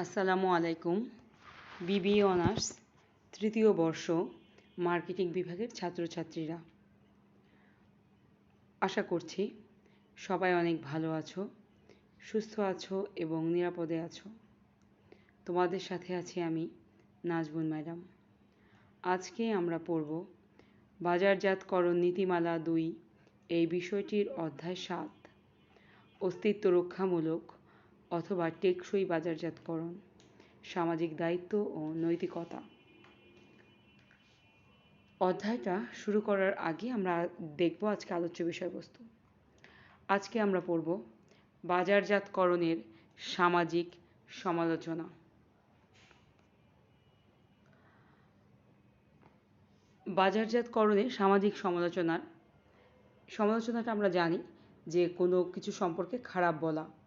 আসসালামু আলাইকুম। বিবি অনার্স, তৃতীয় বর্ষ, মার্কেটিং বিভাগের ছাত্রছাত্রীরা। আশা করছি সবাই অনেক ভালো আছো, সুস্থ আছো এবং নিরাপদে আছো। তোমাদের সাথে আছি আমি নাজবুন ম্যাডাম। আজকে আমরা পড়ব বাজারজাতকরণ নীতিমালা দুই, এই বিষয়টির অধ্যায় সাত। অস্তিত্ব রক্ষামূলক অথবা টেকসই বাজারজাতকরণ, সামাজিক দায়িত্ব ও নৈতিকতা। অধ্যায়টা শুরু করার আগে আমরা দেখব আজকে আলোচ্য বিষয়বস্তু। আজকে আমরা পড়ব বাজারজাতকরণের সামাজিক সমালোচনা। বাজারজাতকরণের সামাজিক সমালোচনার, সমালোচনাটা আমরা জানি যে কোনো কিছু সম্পর্কে খারাপ বলা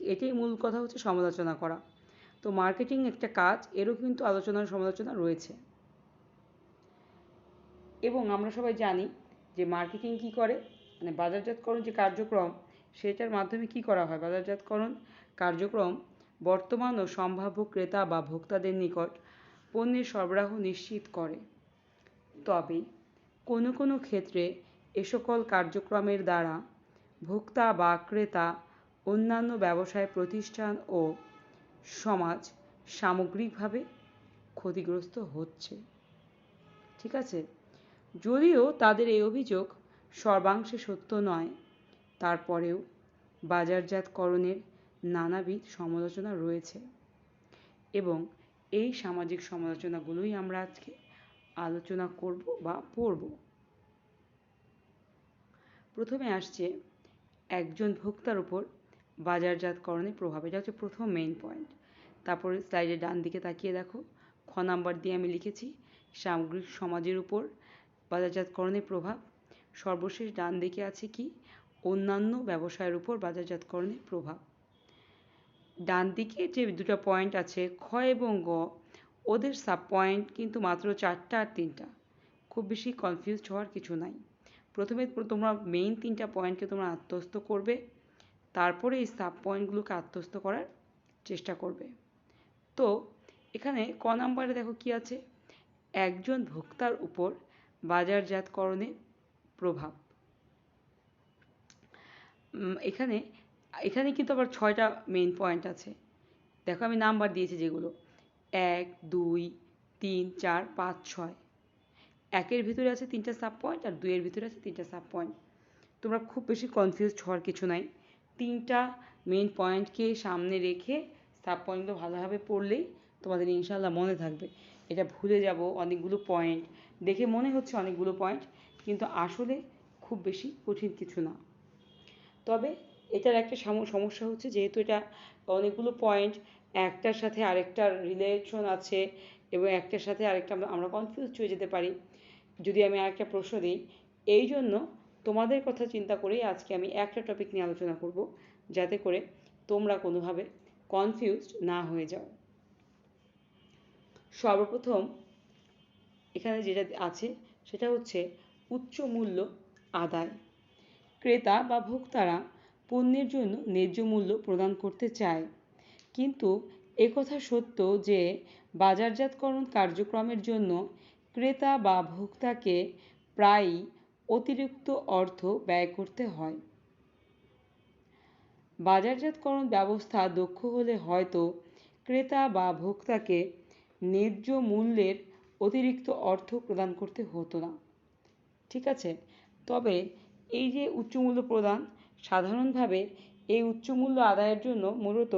এটাই মূল কথা হচ্ছে সমালোচনা করা। তো মার্কেটিং একটা কাজ, এরও কিন্তু আলোচনা সমালোচনা রয়েছে। এবং আমরা সবাই জানি যে মার্কেটিং কি করে মানে বাজারজাতকরণ যে কার্যক্রম, সেটার মাধ্যমে কি করা হয়? বাজারজাতকরণ কার্যক্রম বর্তমান ও সম্ভাব্য ক্রেতা বা ভোক্তাদের নিকট পণ্যের সরবরাহ নিশ্চিত করে। তবে কোনো কোনো ক্ষেত্রে এ সকল কার্যক্রমের দ্বারা ভোক্তা বা ক্রেতা অন্যান্য ব্যবসায় প্রতিষ্ঠান ও সমাজ সামগ্রিকভাবে ক্ষতিগ্রস্ত হচ্ছে। ঠিক আছে? যদিও তাদের এই অভিযোগ সর্বাংশে সত্য নয়, তারপরেও বাজারজাতকরণের নানাবিধ সমালোচনা রয়েছে এবং এই সামাজিক সমালোচনাগুলোই আমরা আজকে আলোচনা করব বা পড়ব। প্রথমে আসছে একজন ভোক্তার উপর বাজারজাতকরণের প্রভাব, এটা হচ্ছে প্রথম মেইন পয়েন্ট তারপরে স্লাইডের ডান দিকে তাকিয়ে দেখো, খ নাম্বার দিয়ে আমি লিখেছি, সামগ্রিক সমাজের উপর বাজারজাতকরণের প্রভাব। সর্বশেষ ডান দিকে আছে কি? অন্যান্য ব্যবসায়ের উপর বাজারজাতকরণের প্রভাব। ডান দিকে যে দুটো পয়েন্ট আছে, খ এবং গ, ওদের সাব পয়েন্ট কিন্তু মাত্র চারটা আর তিনটা। খুব বেশি কনফিউজড হওয়ার কিছু নাই। প্রথমে তোমরা মেইন তিনটা পয়েন্টকে তোমরা আত্মস্থ করবে। তারপরে এই সাব পয়েন্টগুলোকে আত্মস্থ করার চেষ্টা করবে। তো এখানে ক নাম্বারে দেখো কি আছে? একজন ভোক্তার উপর বাজারজাতকরণের প্রভাব। এখানে এখানে কিন্তু আবার ছয়টা মেইন পয়েন্ট আছে। দেখো আমি নাম্বার দিয়েছি যেগুলো। এক, দুই, তিন, চার, পাঁচ, ছয়। একের ভিতরে আছে তিনটা সাব পয়েন্ট আর দুইয়ের ভিতরে আছে তিনটা সাব পয়েন্ট তোমরা খুব বেশি কনফিউজড হওয়ার কিছু নাই। তিনটা মেন পয়েন্টকে সামনে রেখে পয়েন্টগুলো ভালোভাবে পড়লেই তোমাদের ইনশাল্লাহ মনে থাকবে। এটা ভুলে যাব অনেকগুলো পয়েন্ট দেখে মনে হচ্ছে অনেকগুলো পয়েন্ট কিন্তু আসলে খুব বেশি কঠিন কিছু না। তবে এটার একটা সমস্যা হচ্ছে যেহেতু এটা অনেকগুলো পয়েন্ট একটার সাথে আরেকটার রিলেশন আছে এবং একটার সাথে আরেকটা আমরা কনফিউজ হয়ে যেতে পারি। যদি আমি আরেকটা প্রশ্ন দিই এই জন্য তোমাদের কথা চিন্তা করেই আজকে আমি একটা টপিক নিয়ে আলোচনা করব, যাতে করে তোমরা কোনোভাবে কনফিউজড না হয়ে যাও। সর্বপ্রথম এখানে যেটা আছে, সেটা হচ্ছে উচ্চ মূল্য আদায়। ক্রেতা বা ভোক্তারা পণ্যের জন্য ন্যায্য মূল্য প্রদান করতে চায়, কিন্তু একথা সত্য যে বাজারজাতকরণ কার্যক্রমের জন্য ক্রেতা বা ভোক্তাকে প্রায়ই অতিরিক্ত অর্থ ব্যয় করতে হয়। বাজারজাতকরণ ব্যবস্থা দক্ষ হলে হয়তো ক্রেতা বা ভোক্তাকে ন্যায্য মূল্যের অতিরিক্ত অর্থ প্রদান করতে হতো না। ঠিক আছে? তবে এই যে উচ্চমূল্য প্রদান, সাধারণভাবে এই উচ্চমূল্য আদায়ের জন্য মূলত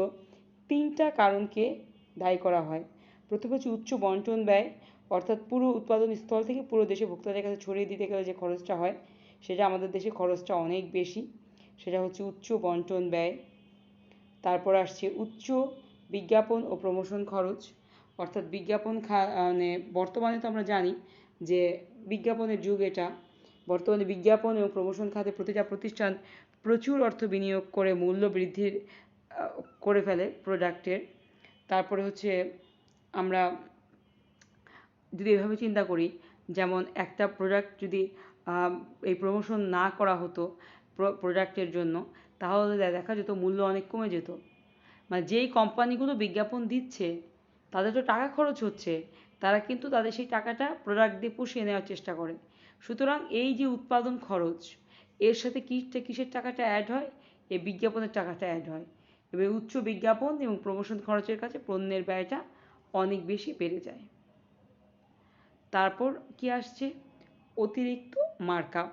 তিনটা কারণকে দায়ী করা হয়। প্রথম হচ্ছে উচ্চ বন্টন ব্যয় অর্থাৎ পুরো উৎপাদন স্থল থেকে পুরো দেশে ভোক্তাদের কাছে ছড়িয়ে দিতে গেলে যে খরচটা হয়, সেটা আমাদের দেশে খরচটা অনেক বেশি। সেটা হচ্ছে উচ্চ বন্টন ব্যয়, তারপর আসছে উচ্চ বিজ্ঞাপন ও প্রমোশন খরচ। অর্থাৎ বিজ্ঞাপন মানে বর্তমানে তো আমরা জানি যে বিজ্ঞাপনের যুগ এটা। বর্তমানে বিজ্ঞাপন এবং প্রমোশন খাতে প্রতিটা প্রতিষ্ঠান প্রচুর অর্থ বিনিয়োগ করে মূল্য বৃদ্ধির করে ফেলে প্রোডাক্টের তারপরে হচ্ছে আমরা যদি এভাবে চিন্তা করি, যেমন একটা প্রোডাক্ট যদি এই প্রমোশন না করা হতো প্রোডাক্টের জন্য, তাহলে দেখা যেত মূল্য অনেক কমে যেত। মানে যেই কোম্পানিগুলো বিজ্ঞাপন দিচ্ছে, তাদের তো টাকা খরচ হচ্ছে, তারা কিন্তু তাদের সেই টাকাটা প্রোডাক্ট দিয়ে পুষিয়ে নেওয়ার চেষ্টা করে। সুতরাং এই যে উৎপাদন খরচ, এর সাথে কী কিসের টাকাটা অ্যাড হয়? এই বিজ্ঞাপনের টাকাটা অ্যাড হয়। এবার উচ্চ বিজ্ঞাপন এবং প্রমোশন খরচের কাছে পণ্যের ব্যয়টা অনেক বেশি বেড়ে যায়। তারপর কি আসছে? অতিরিক্ত মার্কআপ।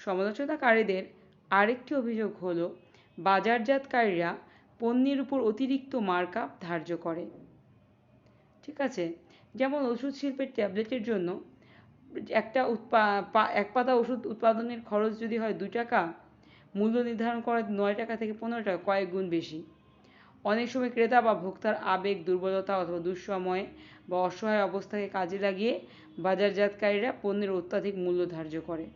সমালোচনাকারীদের আরেকটি অভিযোগ হলো, বাজারজাতকারীরা পণ্যের উপর অতিরিক্ত মার্কআপ ধার্য করে। ঠিক আছে? যেমন ওষুধ শিল্পের ট্যাবলেটের জন্য একটা উৎপা এক পাতা ওষুধ উৎপাদনের খরচ যদি হয় দু টাকা, মূল্য নির্ধারণ করা নয় টাকা থেকে পনেরো টাকা, কয়েক গুণ বেশি। অনেক সময় ক্রেতা বা ভোক্তার আবেগ, দুর্বলতা অথবা দুঃসময় বা অসহায় অবস্থাকে কাজে লাগিয়ে বাজারজাতকারীরা পণ্যের অত্যাধিক মূল্য ধার্য করে।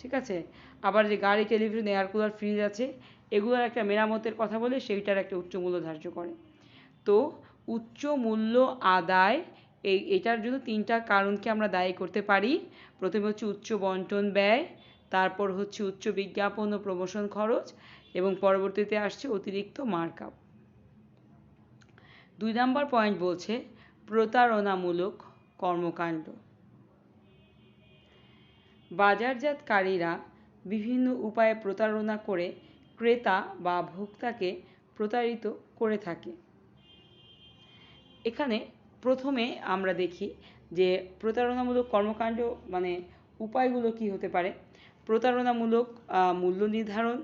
ঠিক আছে? আবার যে গাড়ি, টেলিভিশন এয়ার কুলার ফ্রিজ আছে, এগুলোর একটা মেরামতের কথা বলে সেইটার একটা উচ্চ মূল্য ধার্য করে। তো উচ্চ মূল্য আদায়, এই এটার জন্য তিনটা কারণকে আমরা দায়ী করতে পারি। প্রথমে হচ্ছে উচ্চ বন্টন ব্যয়, তারপর হচ্ছে উচ্চ বিজ্ঞাপন ও প্রমোশন খরচ এবং পরবর্তীতে আসছে অতিরিক্ত মার্কআপ। দুই নাম্বার পয়েন্ট বলছে, প্রতারণামূলক কর্মকাণ্ড। বাজারজাতকারীরা বিভিন্ন উপায়ে প্রতারণা করে ক্রেতা বা ভোক্তাকে প্রতারিত করে থাকে। এখানে প্রথমে আমরা দেখি যে প্রতারণামূলক কর্মকাণ্ড মানে উপায়গুলো কি হতে পারে? প্রতারণামূলক মূল্য নির্ধারণ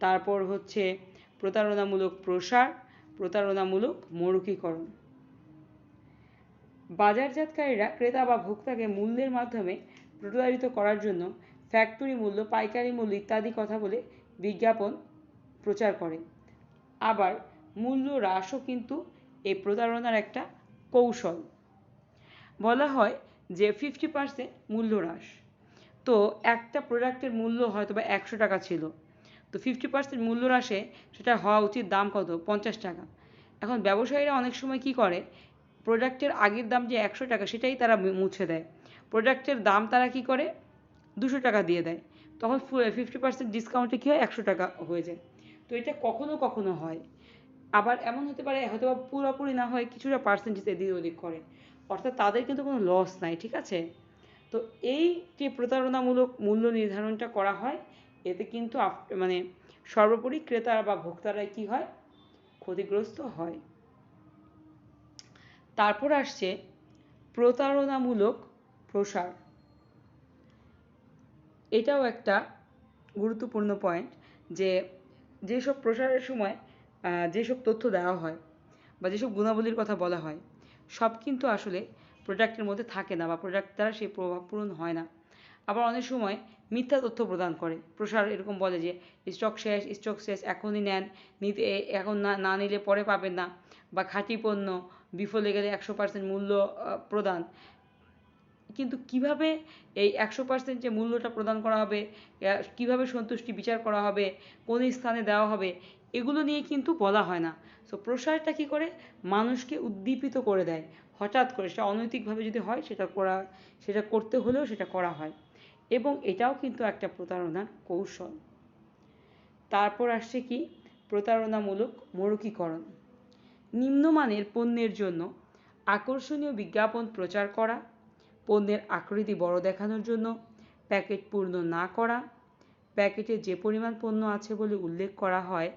তারপর হচ্ছে প্রতারণামূলক প্রসার, প্রতারণামূলক মৌখিকরণ বাজারজাতকারীরা ক্রেতা বা ভোক্তাকে মূল্যের মাধ্যমে প্রতারিত করার জন্য ফ্যাক্টরি মূল্য, পাইকারি মূল্য ইত্যাদি কথা বলে বিজ্ঞাপন প্রচার করে। আবার মূল্য হ্রাসও কিন্তু এই প্রতারণার একটা কৌশল। বলা হয় যে ফিফটি পার্সেন্ট মূল্য হ্রাস। তো একটা প্রোডাক্টের মূল্য হয়তো বা একশো টাকা ছিল। তো ফিফটি পার্সেন্ট মূল্য হ্রাসে সেটা হওয়া উচিত দাম কত? পঞ্চাশ টাকা। এখন ব্যবসায়ীরা অনেক সময় কি করে? প্রোডাক্টের আগের দাম যে একশো টাকা সেটাই তারা মুছে দেয়। প্রোডাক্টের দাম তারা কি করে? দুশো টাকা দিয়ে দেয়। তখন ফিফটি পার্সেন্ট ডিসকাউন্টে কী হয়? একশো টাকা হয়ে যায়। তো এটা কখনো কখনো হয়। আবার এমন হতে পারে হয়তো পুরোপুরি না হয় কিছুটা পার্সেন্টেজ এদিক ওদিক করে। অর্থাৎ তাদের কিন্তু কোনো লস নাই, ঠিক আছে? তো এই যে প্রতারণামূলক মূল্য নির্ধারণটা করা হয় এতে কিন্তু মানে সর্বোপরি ক্রেতা বা ভোক্তারাই কি হয়? ক্ষতিগ্রস্ত হয়। তারপর আসছে প্রতারণামূলক প্রসার। এটাও একটা গুরুত্বপূর্ণ পয়েন্ট যে যেসব প্রসারের সময় যেসব তথ্য দেওয়া হয় বা যেসব গুণাবলীর কথা বলা হয়, সব কিন্তু আসলে প্রোডাক্টের মধ্যে থাকে না বা প্রোডাক্ট দ্বারা সেই প্রভাব পূরণ হয় না। আবার অনেক সময় মিথ্যা তথ্য প্রদান করে। প্রসার এরকম বলে যে, স্টক শেষ স্টক শেষ, এখনই নেন। নিতে, এখন না না নিলে পরে পাবেন না। বা খাঁটি পণ্য, বিফলে গেলে একশো পার্সেন্ট মূল্য প্রদান। কিন্তু কীভাবে এই একশো পার্সেন্ট যে মূল্যটা প্রদান করা হবে কীভাবে সন্তুষ্টি বিচার করা হবে, কোন স্থানে দেওয়া হবে, এগুলো নিয়ে কিন্তু বলা হয় না। সো প্রসারটা কী করে? মানুষকে উদ্দীপিত করে দেয়। হঠাৎ করে সেটা অনৈতিকভাবে যদি হয়, সেটা করা, সেটা করতে হলেও সেটা করা হয়। এবং এটাও কিন্তু একটা প্রতারণার কৌশল। তারপর আসছে কি? প্রতারণামূলক মরুকীকরণ। নিম্নমানের পণ্যের জন্য আকর্ষণীয় বিজ্ঞাপন প্রচার করা, পণ্যের আকৃতি বড় দেখানোর জন্য প্যাকেট পূর্ণ না করা, প্যাকেটে যে পরিমাণ পণ্য আছে বলে উল্লেখ করা হয়,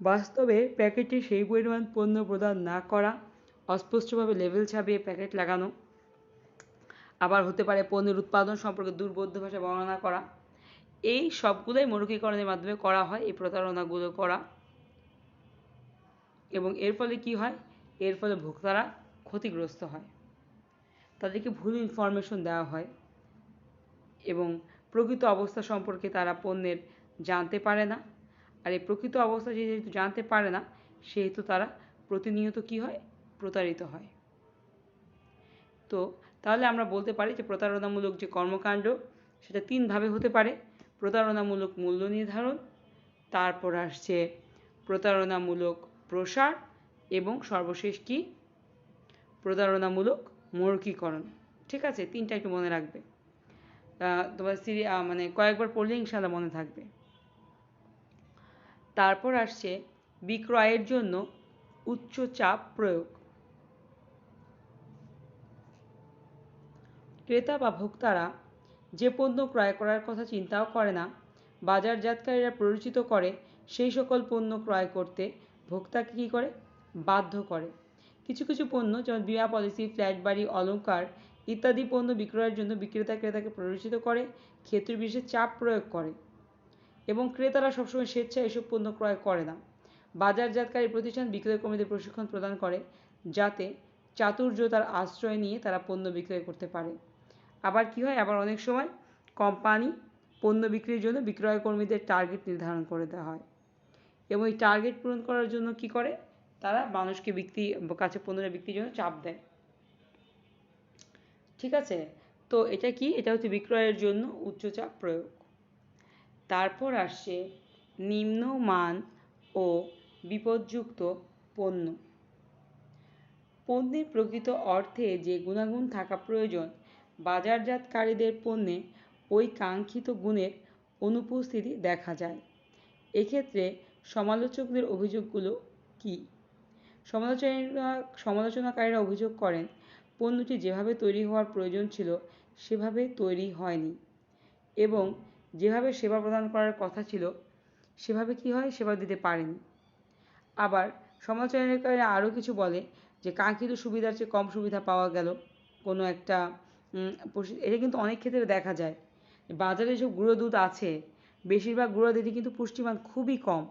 বাস্তবে প্যাকেটে সেই পরিমাণ পণ্য প্রদান না করা, অস্পষ্টভাবে লেবেল ছাপিয়ে প্যাকেট লাগানো আবার হতে পারে পণ্যের উৎপাদন সম্পর্কে দুর্বোধ্য ভাষায় বর্ণনা করা। এই সবগুলোই মৌখিকরণের মাধ্যমে করা হয়, এই প্রতারণাগুলো করা। এবং এর ফলে কি হয়? এর ফলে ভোক্তারা ক্ষতিগ্রস্ত হয়। তাদেরকে ভুল ইনফরমেশন দেওয়া হয়। এবং প্রকৃত অবস্থা সম্পর্কে তারা পণ্যের জানতে পারে না। আর এই প্রকৃত অবস্থা যেহেতু জানতে পারে না, সেহেতু তারা প্রতিনিয়ত কি হয়? প্রতারিত হয়। তো তাহলে আমরা বলতে পারি যে প্রতারণামূলক যে কর্মকাণ্ড, সেটা তিনভাবে হতে পারে। প্রতারণামূলক মূল্য নির্ধারণ, তারপর আসছে প্রতারণামূলক প্রসার এবং সর্বশেষ কি? প্রতারণামূলক মৌখিকরণ। ঠিক আছে? তিনটা একটু মনে রাখবে। তোমার সিরি মানে কয়েকবার পড়লে ইনশাল্লাহ মনে থাকবে। তারপর আসছে বিক্রয়ের জন্য উচ্চ চাপ প্রয়োগ। ক্রেতা বা ভোক্তারা যে পণ্য ক্রয় করার কথা চিন্তাও করে না, বাজারজাতকারীরা প্ররোচিত করে সেই সকল পণ্য ক্রয় করতে ভোক্তাকে কী করে? বাধ্য করে। কিছু কিছু পণ্য, যেমন বিমা পলিসি, ফ্ল্যাট বাড়ি, অলংকার ইত্যাদি পণ্য বিক্রয়ের জন্য বিক্রেতা ক্রেতাকে প্ররোচিত করে, ক্ষেত্র বিশেষে চাপ প্রয়োগ করে এবং ক্রেতারা সবসময় স্বেচ্ছায় এসব পণ্য ক্রয় করে না। বাজারজাতকারী প্রতিষ্ঠান বিক্রয় কর্মীদের প্রশিক্ষণ প্রদান করে, যাতে চাতুর্যতার আশ্রয় নিয়ে তারা পণ্য বিক্রয় করতে পারে। আবার কি হয়? আবার অনেক সময় কোম্পানি পণ্য বিক্রির জন্য বিক্রয় কর্মীদের টার্গেট নির্ধারণ করে দেওয়া হয়। এবং এই টার্গেট পূরণ করার জন্য কি করে? তারা মানুষকে বিক্রি, কাছে পণ্যটা বিক্রির জন্য চাপ দেয়। ঠিক আছে? তো এটা কি? এটা হচ্ছে বিক্রয়ের জন্য উচ্চচাপ প্রয়োগ। তারপর আসছে নিম্নমান ও বিপদযুক্ত পণ্য। পণ্যের প্রকৃত অর্থে যে গুণাগুণ থাকা প্রয়োজন বাজারজাতকারীদের পণ্যে ওই কাঙ্ক্ষিত গুণের অনুপস্থিতি দেখা যায়। এক্ষেত্রে সমালোচকদের অভিযোগগুলো কী? সমালোচনা, সমালোচনাকারীরা অভিযোগ করেন, পণ্যটি যেভাবে তৈরি হওয়ার প্রয়োজন ছিল, সেভাবে তৈরি হয়নি এবং যেভাবে সেবা প্রদান করার কথা ছিল, সেভাবে কি হয়? সেবা দিতে পারেনি। আবার সমালোচনাকারীরা আরও কিছু বলে যে, কাঙ্ক্ষিত সুবিধার চেয়ে কম সুবিধা পাওয়া গেল। কোনো একটা এটা কিন্তু অনেক ক্ষেত্রে দেখা যায়। বাজারে যেসব গুঁড়ো দুধ আছে, বেশিরভাগ গুঁড়ো দুধই কিন্তু পুষ্টিমান খুবই কম।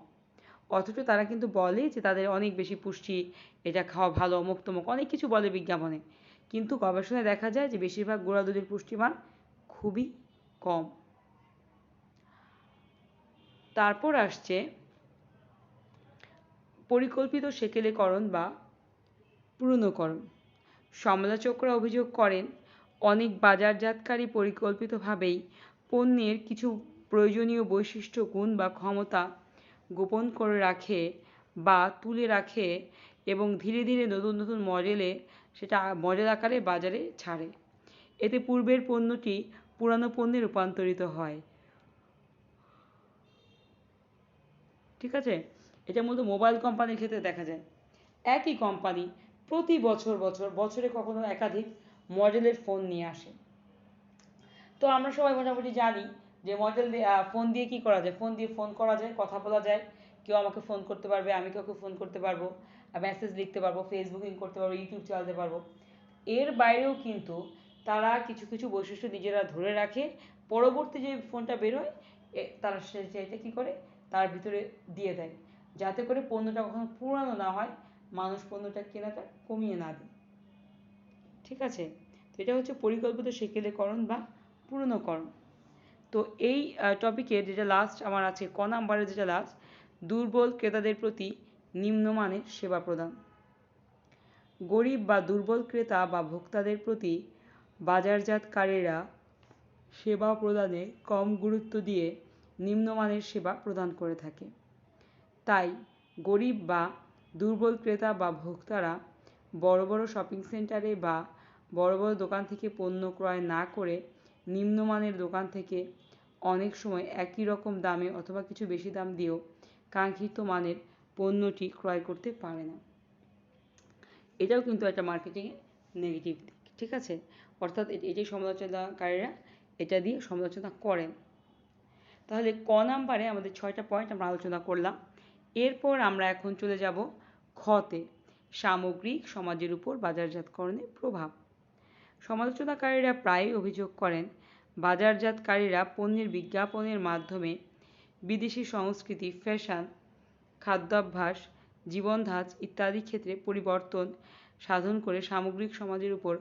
অথচ তারা কিন্তু বলে যে তাদের অনেক বেশি পুষ্টি, এটা খাওয়া ভালো, অমুক তমুক, অনেক কিছু বলে বিজ্ঞাপনে। কিন্তু গবেষণায় দেখা যায় যে বেশিরভাগ গুঁড়া দুধের পুষ্টিমান খুবই কম। তারপর আসছে পরিকল্পিত সেকেলেকরণ বা পূর্ণকরণ সমালোচকরা অভিযোগ করেন অনেক বাজারজাতকারী পরিকল্পিতভাবেই পণ্যের কিছু প্রয়োজনীয় বৈশিষ্ট্য, গুণ বা ক্ষমতা গোপন করে রাখে বা তুলে রাখে এবং ধীরে ধীরে নতুন নতুন মডেলে সেটা মডেল আকারে বাজারে ছাড়ে। এতে পূর্বের পণ্যটি পুরানো পণ্যে রূপান্তরিত হয়। ঠিক আছে? এটা মূলত মোবাইল কোম্পানির ক্ষেত্রে দেখা যায়। একই কোম্পানি প্রতি বছর বছর, বছরে কখনো একাধিক মডেলের ফোন নিয়ে আসে। তো আমরা সবাই মোটামুটি জানি যে মডেল দিয়ে ফোন দিয়ে কী করা যায়? ফোন দিয়ে ফোন করা যায়, কথা বলা যায়। কেউ আমাকে ফোন করতে পারবে, আমি কাউকে ফোন করতে পারব মেসেজ লিখতে পারব ফেসবুকিং করতে পারব ইউটিউব চালাতে পারব। এর বাইরেও কিন্তু তারা কিছু কিছু বৈশিষ্ট্য নিজেরা ধরে রাখে। পরবর্তী যে ফোনটা বেরোয় তারা সেটা কী করে? তার ভিতরে দিয়ে দেয়। যাতে করে পণ্যটা কখনো পুরানো না হয়, মানুষ পণ্যটা কেনাটা কমিয়ে না দেয়। ঠিক আছে? তো এটা হচ্ছে পরিকল্পিত সেকেলেকরণ বা পূর্ণকরণ তো এই টপিকের যেটা লাস্ট আমার আছে, ক নাম্বারের যেটা লাস্ট দুর্বল ক্রেতাদের প্রতি নিম্নমানের সেবা প্রদান। গরিব বা দুর্বল ক্রেতা বা ভোক্তাদের প্রতি বাজারজাতকারীরা সেবা প্রদানে কম গুরুত্ব দিয়ে নিম্নমানের সেবা প্রদান করে থাকে। তাই গরিব বা দুর্বল ক্রেতা বা ভোক্তারা বড় বড় শপিং সেন্টারে বা বড় বড় দোকান থেকে পণ্য ক্রয় না করে নিম্নমানের দোকান থেকে অনেক সময় একই রকম দামে অথবা কিছু বেশি দাম দিয়েও কাঙ্ক্ষিত মানের পণ্যটি ক্রয় করতে পারে না। এটাও কিন্তু একটা মার্কেটিংয়ের নেগেটিভ দিক, ঠিক আছে? অর্থাৎ এটাই সমালোচনাকারীরা এটা দিয়ে সমালোচনা করেন। তাহলে ক নাম্বারে আমাদের ছয়টা পয়েন্ট আমরা আলোচনা করলাম। এরপর আমরা এখন চলে যাব খতে। সামগ্রিক সমাজের উপর বাজারজাতকরণের প্রভাব। সমালোচনাকারীরা প্রায়ই অভিযোগ করেন, বাজারজাতকারীরা পণ্যের বিজ্ঞাপনের মাধ্যমে বিদেশি সংস্কৃতি, ফ্যাশন, খাদ্যাভ্যাস জীবনধাঁচ ইত্যাদি ক্ষেত্রে পরিবর্তন সাধন করে সামগ্রিক সমাজের উপর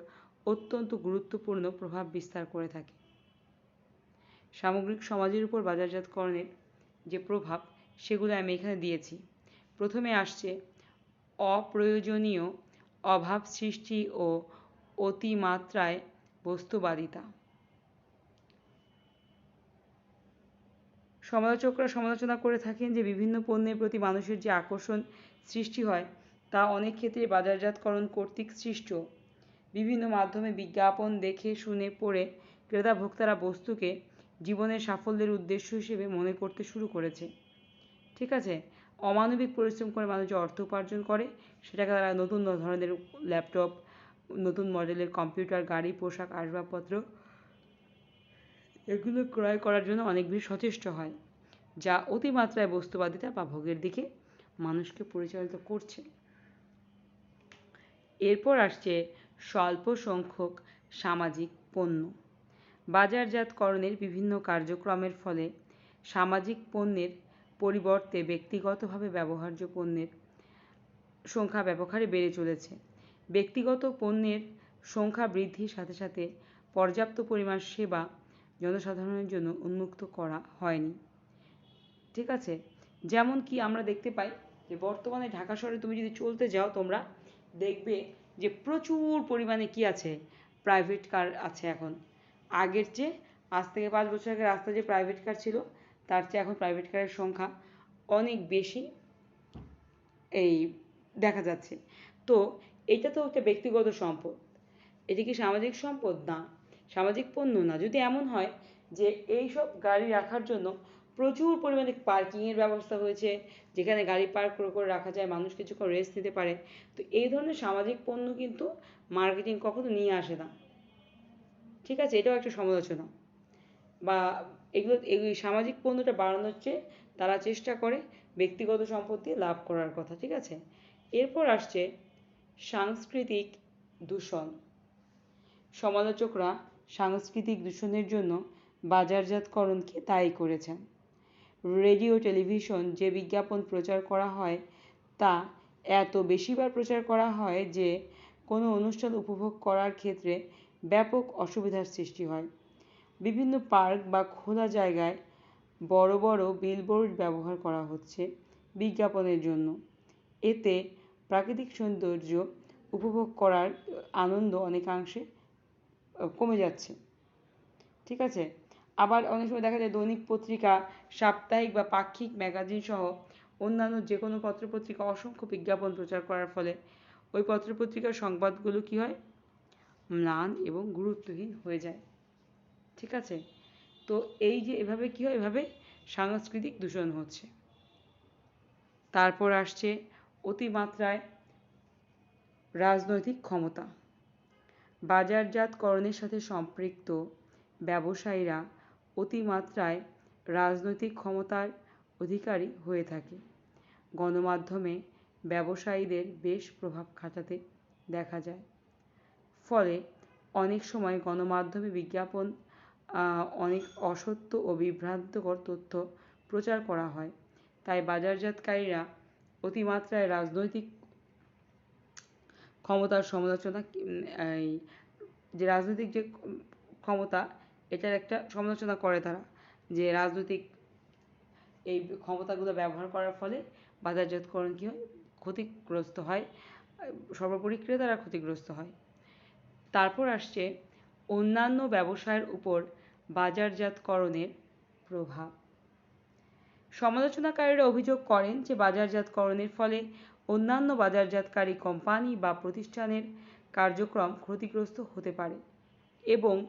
অত্যন্ত গুরুত্বপূর্ণ প্রভাব বিস্তার করে থাকে। সামগ্রিক সমাজের উপর বাজারজাতকরণের যে প্রভাব, সেগুলো আমি এখানে দিয়েছি। প্রথমে আসছে অপ্রয়োজনীয় অভাব সৃষ্টি ও অতিমাত্রায় বস্তুবাদিতা। সমালোচকরা সমালোচনা করে থাকেন যে বিভিন্ন পণ্যের প্রতি মানুষের যে আকর্ষণ সৃষ্টি হয়, তা অনেক ক্ষেত্রে বাজারজাতকরণ কর্তৃক সৃষ্ট। বিভিন্ন মাধ্যমে বিজ্ঞাপন দেখে শুনে পড়ে ক্রেতা ভোক্তারা বস্তুকে জীবনের সাফল্যের উদ্দেশ্য হিসেবে মনে করতে শুরু করেছে। ঠিক আছে অমানবিক পরিশ্রম করে মানুষ যে অর্থ উপার্জন করে, সেটাকে তারা নতুন ধরনের ল্যাপটপ নতুন মডেলের কম্পিউটার গাড়ি, পোশাক, আসবাবপত্র, এগুলো ক্রয় করার জন্য অনেক বেশি সচেষ্ট হয়, যা অতিমাত্রায় বস্তুবাদিতা বা ভোগের দিকে মানুষকে পরিচালিত করছে। এরপর আসছে স্বল্প সংখ্যক সামাজিক পণ্য। বাজারজাতকরণের বিভিন্ন কার্যক্রমের ফলে সামাজিক পণ্যের পরিবর্তে ব্যক্তিগতভাবে ব্যবহার্য পণ্যের সংখ্যা ব্যাপক হারে বেড়ে চলেছে। ব্যক্তিগত পণ্যের সংখ্যা বৃদ্ধির সাথে সাথে পর্যাপ্ত পরিমাণ সেবা জনসাধারণের জন্য উন্মুক্ত করা হয়নি। ঠিক আছে? যেমন কি আমরা দেখতে পাই যে বর্তমানে ঢাকা শহরে তুমি যদি চলতে যাও, তোমরা দেখবে যে প্রচুর পরিমাণে কি আছে? প্রাইভেট কার আছে এখন। আগের চেয়ে আজ থেকে পাঁচ বছর আগে রাস্তায় যে প্রাইভেট কার ছিল তার চেয়ে এখন প্রাইভেট কারের সংখ্যা অনেক বেশি এই দেখা যাচ্ছে। তো এটা তো একটা ব্যক্তিগত সম্পদ। এটি কি সামাজিক সম্পদ? না। সামাজিক পণ্য না। যদি এমন হয় যে এই সব গাড়ি রাখার জন্য প্রচুর পরিমাণে পার্কিংয়ের ব্যবস্থা হয়েছে, যেখানে গাড়ি পার্ক করে করে রাখা যায়, মানুষ কিছুক্ষণ রেস্ট নিতে পারে, তো এই ধরনের সামাজিক পণ্য কিন্তু মার্কেটিং কখনো নিয়ে আসে না। ঠিক আছে? এটাও একটা সমালোচনা। বা এগুলো, এই সামাজিক পণ্যটা বাড়ানোর চেয়ে তারা চেষ্টা করে ব্যক্তিগত সম্পত্তি লাভ করার কথা, ঠিক আছে? এরপর আসছে সাংস্কৃতিক দূষণ। সমালোচকরা সাংস্কৃতিক দূষণের জন্য বাজারজাতকরণকে দায়ী করেছেন। রেডিও, টেলিভিশন যে বিজ্ঞাপন প্রচার করা হয়, তা এত বেশিবার প্রচার করা হয় যে কোনো অনুষ্ঠান উপভোগ করার ক্ষেত্রে ব্যাপক অসুবিধার সৃষ্টি হয়। বিভিন্ন পার্ক বা খোলা জায়গায় বড় বড় বিলবোর্ড ব্যবহার করা হচ্ছে বিজ্ঞাপনের জন্য। এতে প্রাকৃতিক সৌন্দর্য উপভোগ করার আনন্দ অনেকাংশে কমে যাচ্ছে। ঠিক আছে? আবার অনেক সময় দেখা যায় দৈনিক পত্রিকা, সাপ্তাহিক বা পাক্ষিক ম্যাগাজিন সহ অন্যান্য যে কোনো পত্রপত্রিকা অসংখ্য বিজ্ঞাপন প্রচার করার ফলে ওই পত্রপত্রিকার সংবাদগুলো কী হয়? ম্লান এবং গুরুত্বহীন হয়ে যায়। ঠিক আছে? তো এই যে এভাবে কী হয়? এভাবে সাংস্কৃতিক দূষণ হচ্ছে। তারপর আসছে অতিমাত্রায় রাজনৈতিক ক্ষমতা। বাজারজাতকরণের সাথে সম্পৃক্ত ব্যবসায়ীরা অতিমাত্রায় রাজনৈতিক ক্ষমতার অধিকারী হয়ে থাকে। গণমাধ্যমে ব্যবসায়ীদের বেশ প্রভাব খাটাতে দেখা যায়। ফলে অনেক সময় গণমাধ্যমে বিজ্ঞাপন অনেক অসত্য ও বিভ্রান্তকর তথ্য প্রচার করা হয়। তাই বাজারজাতকারীরা অতিমাত্রায় রাজনৈতিক ক্ষমতার সমালোচনা এই যে রাজনৈতিক যে ক্ষমতা, এটার একটা সমালোচনা করে তারা যে রাজনৈতিক এই ক্ষমতাগুলো ব্যবহার করার ফলে বাজারজাতকরণ কী হয়? ক্ষতিগ্রস্ত হয়। সর্বোপরি ক্রেতারা ক্ষতিগ্রস্ত হয়। তারপর আসছে অন্যান্য ব্যবসায়ের উপর বাজারজাতকরণের প্রভাব। সমালোচনাকারীরা অভিযোগ করেন যে বাজারজাতকরণের ফলে অন্যান্য বাজারজাতকারী কোম্পানি বা প্রতিষ্ঠানের কার্যক্রম ক্ষতিগ্রস্ত হতে পারে এবং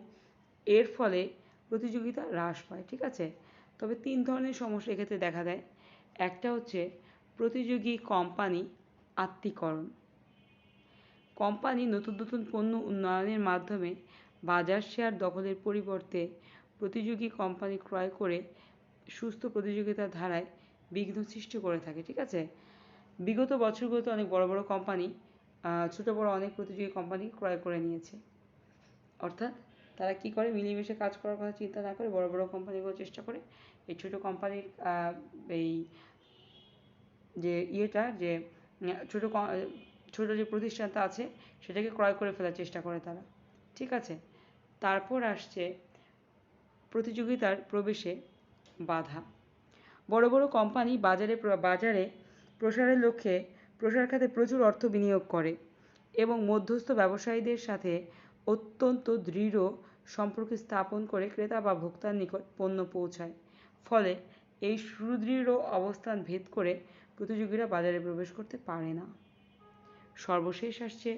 এর ফলে প্রতিযোগিতা হ্রাস পায়, ঠিক আছে? তবে তিন ধরনের সমস্যা এক্ষেত্রে দেখা দেয়। একটা হচ্ছে প্রতিযোগী কোম্পানি আত্মীকরণ। কোম্পানি নতুন নতুন পণ্য উন্নয়নের মাধ্যমে বাজার শেয়ার দখলের পরিবর্তে প্রতিযোগী কোম্পানি ক্রয় করে সুস্থ প্রতিযোগিতার ধারায় বিঘ্ন সৃষ্টি করে থাকে, ঠিক আছে? বিগত বছরগুলোতে অনেক বড় বড় কোম্পানি ছোট বড় অনেক প্রতিযোগী কোম্পানি ক্রয় করে নিয়েছে। অর্থাৎ তারা কি করে? মিলেমিশে কাজ করার কথা চিন্তা না করে বড় বড় কোম্পানিগুলো চেষ্টা করে এই ছোট কোম্পানির এই যে ইয়েটা, যে ছোট ছোট যে প্রতিষ্ঠানটা আছে সেটাকে ক্রয় করে ফেলার চেষ্টা করে তারা, ঠিক আছে? তারপর আসছে প্রতিযোগিতার প্রবেশে বাধা। বড় বড় কোম্পানি বাজারে বাজারে প্রসারের লক্ষ্যে প্রসার খাতে প্রচুর অর্থ বিনিয়োগ করে এবং মধ্যস্থ ব্যবসায়ীদের সাথে অত্যন্ত দৃঢ় সম্পর্ক স্থাপন করে ক্রেতা বা ভোক্তার নিকট পণ্য পৌঁছায়। ফলে এই সুদৃঢ় অবস্থান ভেদ করে প্রতিযোগীরা বাজারে প্রবেশ করতে পারে না। সর্বশেষ আসছে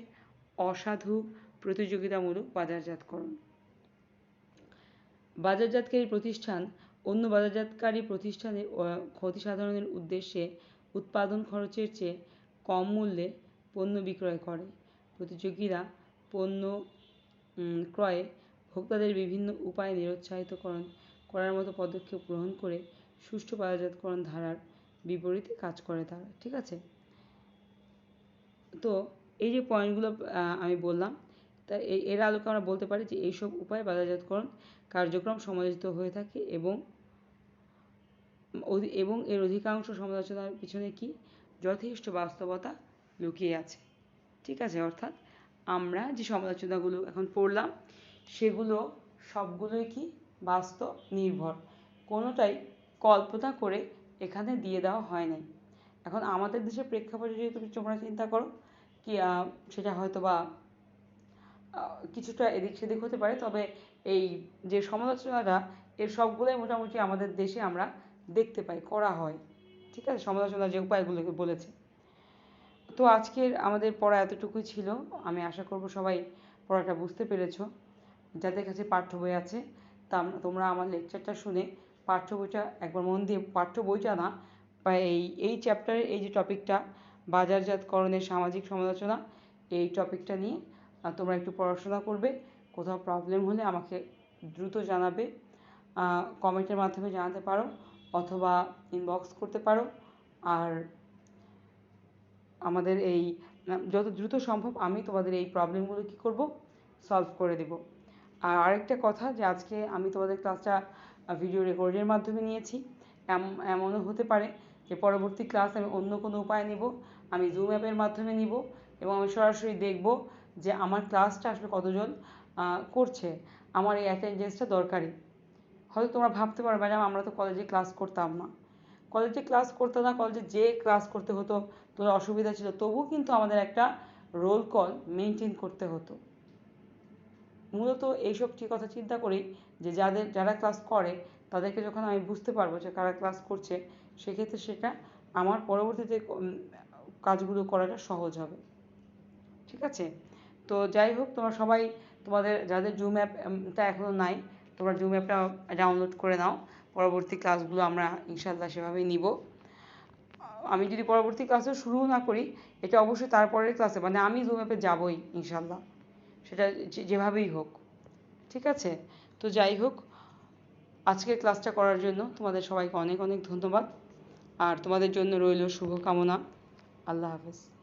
অসাধু প্রতিযোগিতামূলক বাজারজাতকরণ। বাজারজাতকারী প্রতিষ্ঠান অন্য বাজারজাতকারী প্রতিষ্ঠানের ক্ষতি সাধনের উদ্দেশ্যে উৎপাদন খরচের চেয়ে কম মূল্যে পণ্য বিক্রয় করে। প্রতিযোগীরা পণ্য ক্রয়ে ভোক্তাদের বিভিন্ন উপায়ে নিরুৎসাহিতকরণ করার মতো পদক্ষেপ গ্রহণ করে সুষ্ঠু বাজারজাতকরণ ধারার বিপরীতে কাজ করে তারা, ঠিক আছে? তো এই যে পয়েন্টগুলো আমি বললাম তা এর আলোকে আমরা বলতে পারি যে এইসব উপায়ে বাজারজাতকরণ কার্যক্রম সমালোচিত হয়ে থাকে এবং এবং এর অধিকাংশ সমালোচনার পিছনে কি? যথেষ্ট বাস্তবতা লুকিয়ে আছে। ঠিক আছে? অর্থাৎ আমরা যে সমালোচনাগুলো এখন পড়লাম, সেগুলো সবগুলোই কি? বাস্তব, নির্ভর। কোনোটাই কল্পনা করে এখানে দিয়ে দেওয়া হয় নাই। এখন আমাদের দেশের প্রেক্ষাপটে যদি তুমি তোমরা চিন্তা করো, কি সেটা হয়তো বা কিছুটা এদিক সেদিক হতে পারে। তবে এই যে সমালোচনাটা, এর সবগুলোই মোটামুটি আমাদের দেশে আমরা দেখতে পাই, করা হয়। ঠিক আছে? সমালোচনার যে উপায়গুলোকে বলেছে। তো আজকের আমাদের পড়া এতটুকুই ছিল। আমি আশা করব সবাই পড়াটা বুঝতে পেরেছ। যাদের কাছে পাঠ্য বই আছে তা তোমরা আমার লেকচারটা শুনে পাঠ্য বইটা একবার মন দিয়ে, পাঠ্য বইটা না, বা এই এই চ্যাপ্টারের এই যে টপিকটা বাজারজাতকরণের সামাজিক সমালোচনা, এই টপিকটা নিয়ে তোমরা একটু পড়াশোনা করবে, কোথাও প্রবলেম হলে আমাকে দ্রুত জানাবে কমেন্টের মাধ্যমে জানাতে পারো অথবা ইনবক্স করতে পারো। আর আমাদের এই যত দ্রুত সম্ভব আমি তোমাদের এই প্রবলেমগুলো কী করব সলভ করে দেব। আর আরেকটা কথা যে আজকে আমি তোমাদের ক্লাসটা ভিডিও রেকর্ডের মাধ্যমে নিয়েছি। এমনও হতে পারে যে পরবর্তী ক্লাস আমি অন্য কোনো উপায় নিব, আমি জুম অ্যাপের মাধ্যমে নিব এবং আমি সরাসরি দেখব যে আমার ক্লাসটা আসলে কতজন করছে, আমার এই অ্যাটেন্ডেন্সটা দরকারি। হয়তো তোমরা ভাবতে পারো, ম্যাডাম, আমরা তো কলেজে ক্লাস করতাম না। কলেজে ক্লাস করতে না কলেজে যে ক্লাস করতে হতো, তোদের অসুবিধা ছিল, তবুও কিন্তু আমাদের একটা রোল কল মেনটেন করতে হতো। মূলত এইসব কথা চিন্তা করি যে যাদের, যারা ক্লাস করে, তাদেরকে যখন আমি বুঝতে পারব যে কারা ক্লাস করছে, সেক্ষেত্রে সেটা আমার পরবর্তীতে কাজগুলো করাটা সহজ হবে। ঠিক আছে? তো যাই হোক, তোমরা সবাই তোমাদের যাদের জুম অ্যাপটা এখনও নাই, তোমরা জুম অ্যাপটা ডাউনলোড করে নাও। পরবর্তী ক্লাসগুলো আমরা ইনশাল্লাহ সেভাবেই নিব। আমি যদি পরবর্তী ক্লাসও শুরু না করি, এটা অবশ্যই তারপরের ক্লাসে মানে আমি জুম অ্যাপে যাবই ইনশাল্লাহ সেটা যেভাবেই হোক। ঠিক আছে? তো যাই হোক, আজকের ক্লাসটা করার জন্য তোমাদের সবাইকে অনেক অনেক ধন্যবাদ। আর তোমাদের জন্য রইল শুভকামনা। আল্লাহ হাফেজ।